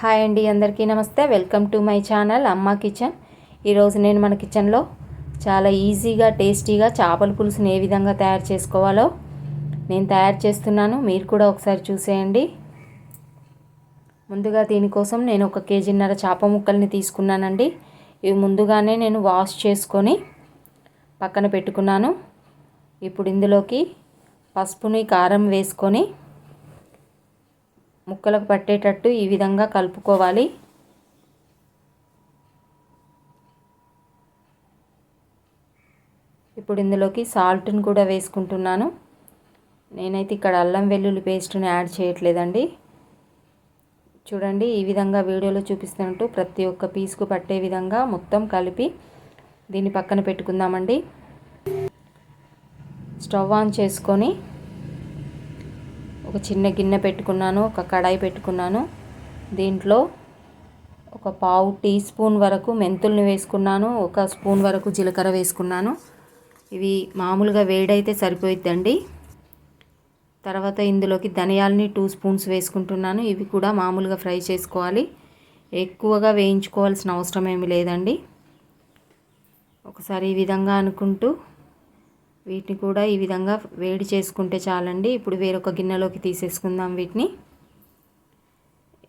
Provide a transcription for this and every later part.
Hi అండి అందరికీ నమస్తే. Welcome to my channel Amma kitchen. ఈరోజు నేను మన కిచెన్లో చాలా ఈజీగా టేస్టీగా చేపల పులుసుని ఏ విధంగా తయారు చేసుకోవాలో నేను తయారు చేస్తున్నాను. మీరు కూడా ఒకసారి చూసేయండి. ముందుగా దీనికోసం నేను ఒక కేజీన్నర చేప ముక్కల్ని తీసుకున్నానండి. ఇవి ముందుగానే నేను వాష్ చేసుకొని పక్కన పెట్టుకున్నాను. ఇప్పుడు ఇందులోకి పసుపుని కారం వేసుకొని ముక్కలకు పట్టేటట్టు ఈ విధంగా కలుపుకోవాలి. ఇప్పుడు ఇందులోకి సాల్ట్ని కూడా వేసుకుంటున్నాను. నేనైతే ఇక్కడ అల్లం వెల్లుల్లి పేస్ట్ని యాడ్ చేయట్లేదండి. చూడండి ఈ విధంగా వీడియోలో చూపిస్తున్నట్టు ప్రతి ఒక్క పీస్కు పట్టే విధంగా మొత్తం కలిపి దీన్ని పక్కన పెట్టుకుందామండి. స్టవ్ ఆన్ చేసుకొని ఒక చిన్న గిన్నె పెట్టుకున్నాను ఒక కడాయి పెట్టుకున్నాను. దీంట్లో ఒక పావు టీ స్పూన్ వరకు మెంతుల్ని వేసుకున్నాను ఒక స్పూన్ వరకు జీలకర్ర వేసుకున్నాను. ఇవి మామూలుగా వేడైతే సరిపోయిద్దండి. తర్వాత ఇందులోకి ధనియాలని టూ స్పూన్స్ వేసుకుంటున్నాను. ఇవి కూడా మామూలుగా ఫ్రై చేసుకోవాలి. ఎక్కువగా వేయించుకోవాల్సిన అవసరం ఏమి లేదండి. ఒకసారి ఈ విధంగా అనుకుంటూ వీటిని కూడా ఈ విధంగా వేడి చేసుకుంటే చాలండి. ఇప్పుడు వేరొక గిన్నెలోకి తీసేసుకుందాం వీటిని.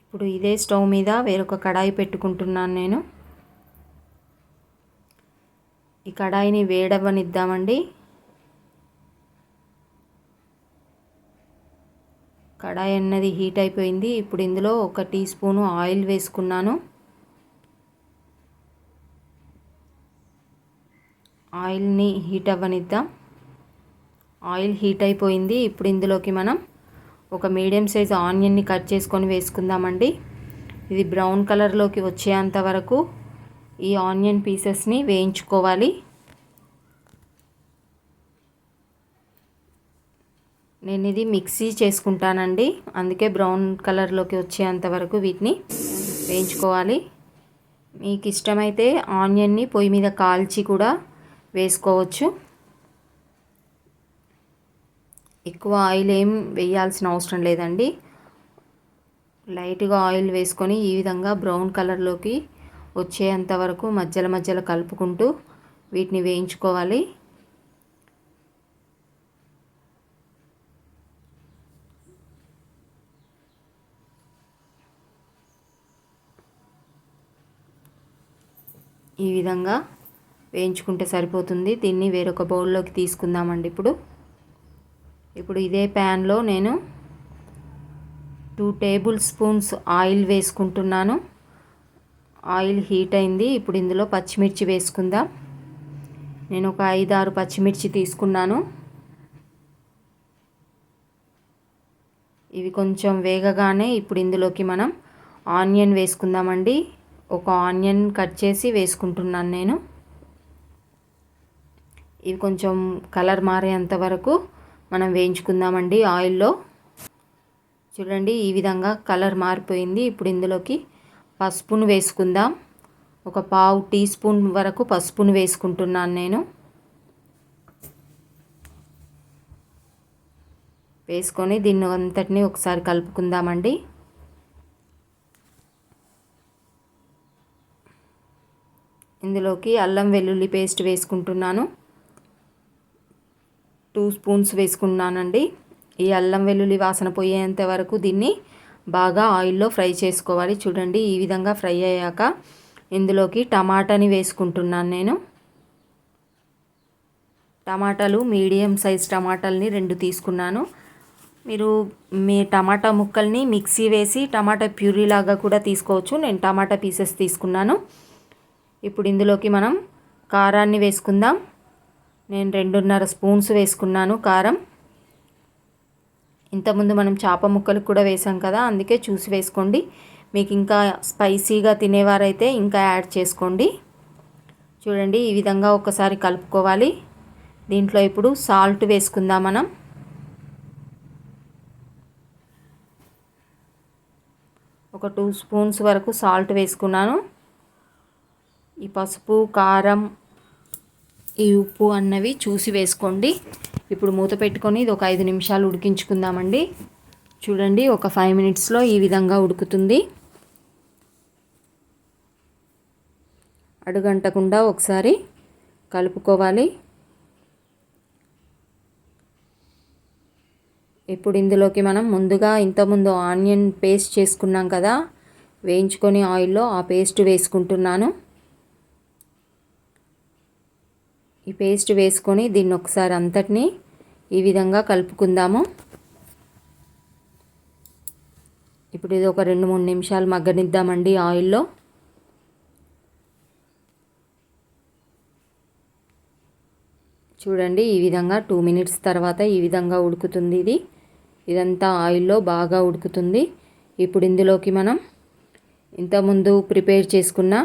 ఇప్పుడు ఇదే స్టవ్ మీద వేరొక కడాయి పెట్టుకుంటున్నాను నేను. ఈ కడాయిని వేడవనిద్దామండి. కడాయి అన్నది హీట్ అయిపోయింది. ఇప్పుడు ఇందులో ఒక టీ స్పూను ఆయిల్ వేసుకున్నాను. ఆయిల్ని హీట్ అవ్వనిద్దాం. ఆయిల్ హీట్ అయిపోయింది. ఇప్పుడు ఇందులోకి మనం ఒక మీడియం సైజ్ ఆనియన్ని కట్ చేసుకొని వేసుకుందామండి. ఇది బ్రౌన్ కలర్లోకి వచ్చేంత వరకు ఈ ఆనియన్ పీసెస్ని వేయించుకోవాలి. నేను ఇది మిక్సీ చేసుకుంటానండి. అందుకే బ్రౌన్ కలర్లోకి వచ్చేంత వరకు వీటిని వేయించుకోవాలి. మీకు ఇష్టమైతే ఆనియన్ని పొయ్యి మీద కాల్చి కూడా వేసుకోవచ్చు. ఎక్కువ ఆయిల్ ఏం వేయాల్సిన అవసరం లేదండి. లైట్గా ఆయిల్ వేసుకొని ఈ విధంగా బ్రౌన్ కలర్లోకి వచ్చేంత వరకు మధ్యలో మధ్యలో కలుపుకుంటూ వీటిని వేయించుకోవాలి. ఈ విధంగా వేయించుకుంటే సరిపోతుంది. దీన్ని వేరొక బౌల్లోకి తీసుకుందామండి ఇప్పుడు. ఇప్పుడు ఇదే ప్యాన్లో నేను టూ టేబుల్ స్పూన్స్ ఆయిల్ వేసుకుంటున్నాను. ఆయిల్ హీట్ అయింది. ఇప్పుడు ఇందులో పచ్చిమిర్చి వేసుకుందాం. నేను ఒక ఐదు ఆరు పచ్చిమిర్చి తీసుకున్నాను. ఇవి కొంచెం వేగగానే ఇప్పుడు ఇందులోకి మనం ఆనియన్ వేసుకుందామండి. ఒక ఆనియన్ కట్ చేసి వేసుకుంటున్నాను నేను. ఇవి కొంచెం కలర్ మారేంత వరకు మనం వేయించుకుందామండి ఆయిల్లో. చూడండి ఈ విధంగా కలర్ మారిపోయింది. ఇప్పుడు ఇందులోకి పసుపును వేసుకుందాం. ఒక పావు టీ స్పూన్ వరకు పసుపును వేసుకుంటున్నాను నేను. వేసుకొని దీన్ని అంతటిని ఒకసారి కలుపుకుందామండి. ఇందులోకి అల్లం వెల్లుల్లి పేస్ట్ వేసుకుంటున్నాను. టూ స్పూన్స్ వేసుకున్నానండి. ఈ అల్లం వెల్లుల్లి వాసన పోయేంత వరకు దీన్ని బాగా ఆయిల్లో ఫ్రై చేసుకోవాలి. చూడండి ఈ విధంగా ఫ్రై అయ్యాక ఇందులోకి టమాటాని వేసుకుంటున్నాను నేను. టమాటాలు మీడియం సైజ్ టమాటాలని రెండు తీసుకున్నాను. మీరు మీ టమాటా ముక్కల్ని మిక్సీ వేసి టమాటా ప్యూరీ లాగా కూడా తీసుకోవచ్చు. నేను టమాటా పీసెస్ తీసుకున్నాను. ఇప్పుడు ఇందులోకి మనం కారాన్ని వేసుకుందాం. నేను రెండున్నర స్పూన్స్ వేసుకున్నాను కారం. ఇంతకుముందు మనం చేప ముక్కలు కూడా వేసాం కదా అందుకే చూసి వేసుకోండి. మీకు ఇంకా స్పైసీగా తినేవారైతే ఇంకా యాడ్ చేసుకోండి. చూడండి ఈ విధంగా ఒకసారి కలుపుకోవాలి. దీంట్లో ఇప్పుడు సాల్ట్ వేసుకుందాం మనం. ఒక టూ స్పూన్స్ వరకు సాల్ట్ వేసుకున్నాను. ఈ పసుపు కారం ఈ ఉప్పు అన్నవి చూసి వేసుకోండి. ఇప్పుడు మూత పెట్టుకొని ఇది ఒక ఐదు నిమిషాలు ఉడికించుకుందామండి. చూడండి ఒక ఫైవ్ మినిట్స్లో ఈ విధంగా ఉడుకుతుంది. అడుగంటకుండా ఒకసారి కలుపుకోవాలి. ఇప్పుడు ఇందులోకి మనం ముందుగా ఇంతకుముందు ఆనియన్ పేస్ట్ చేసుకున్నాం కదా వేయించుకొని ఆయిల్లో ఆ పేస్ట్ వేసుకుంటున్నాను. ఈ పేస్ట్ వేసుకొని దీన్ని ఒకసారి అంతటిని ఈ విధంగా కలుపుకుందాము. ఇప్పుడు ఇది ఒక రెండు మూడు నిమిషాలు మగ్గనిద్దామండి ఆయిల్లో. చూడండి ఈ విధంగా టూ మినిట్స్ తర్వాత ఈ విధంగా ఉడుకుతుంది ఇది. ఇదంతా ఆయిల్లో బాగా ఉడుకుతుంది. ఇప్పుడు ఇందులోకి మనం ఇంతకుముందు ప్రిపేర్ చేసుకున్న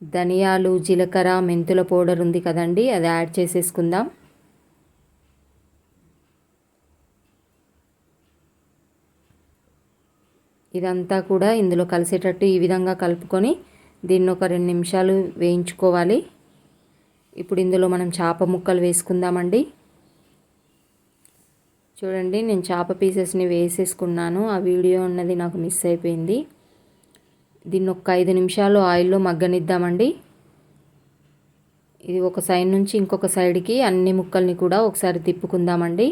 ధనియాలు జీలకర్ర మెంతుల పౌడర్ ఉంది కదండి అది యాడ్ చేసేసుకుందాం. ఇదంతా కూడా ఇందులో కలిసేటట్టు ఈ విధంగా కలుపుకొని దీన్ని ఒక రెండు నిమిషాలు వేయించుకోవాలి. ఇప్పుడు ఇందులో మనం చేప ముక్కలు వేసుకుందామండి. చూడండి నేను చేప పీసెస్ని వేసేసుకున్నాను ఆ వీడియో ఉన్నది నాకు మిస్ అయిపోయింది. దీన్ని ఒక ఐదు నిమిషాలు ఆయిల్లో మగ్గనిద్దామండి. ఇది ఒక సైడ్ నుంచి ఇంకొక సైడ్కి అన్ని ముక్కల్ని కూడా ఒకసారి తిప్పుకుందామండి.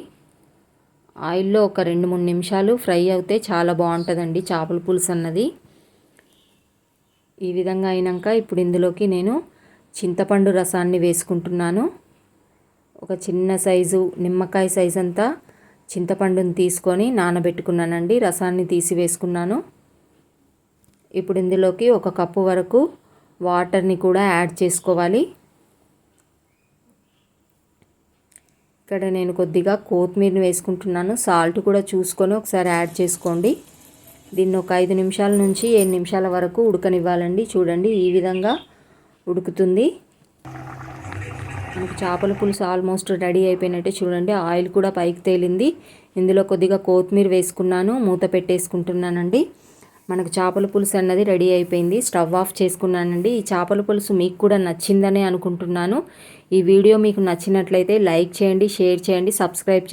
ఆయిల్లో ఒక రెండు మూడు నిమిషాలు ఫ్రై అవుతే చాలా బాగుంటుందండి చేపల పులుసు అన్నది. ఈ విధంగా అయినాక ఇప్పుడు ఇందులోకి నేను చింతపండు రసాన్ని వేసుకుంటున్నాను. ఒక చిన్న సైజు నిమ్మకాయ సైజ్ అంతా చింతపండుని తీసుకొని నానబెట్టుకున్నానండి రసాన్ని తీసి వేసుకున్నాను ఇప్పుడు ఇందులోకి ఒక కప్పు వరకు వాటర్ని కూడా యాడ్ చేసుకోవాలి. ఇక్కడ నేను కొద్దిగా కొత్తిమీరని వేసుకుంటున్నాను. సాల్ట్ కూడా చూసుకొని ఒకసారి యాడ్ చేసుకోండి. దీన్ని ఒక ఐదు నిమిషాల నుంచి ఏడు నిమిషాల వరకు ఉడకనివ్వాలండి. చూడండి ఈ విధంగా ఉడుకుతుంది. మనకు చేపల పులుసు ఆల్మోస్ట్ రెడీ అయిపోయినట్టే చూడండి ఆయిల్ కూడా పైకి తేలింది. ఇందులో కొద్దిగా కొత్తిమీర వేసుకున్నాను మూత పెట్టేసుకుంటున్నానండి. మనకు చేపల పులుసు అన్నది రెడీ అయిపోయింది. స్టవ్ ఆఫ్ చేసుకున్నానండి. ఈ చేపల పులుసు మీకు కూడా నచ్చిందని అనుకుంటున్నాను. ఈ వీడియో మీకు నచ్చినట్లయితే లైక్ చేయండి షేర్ చేయండి సబ్స్క్రైబ్ చేయండి.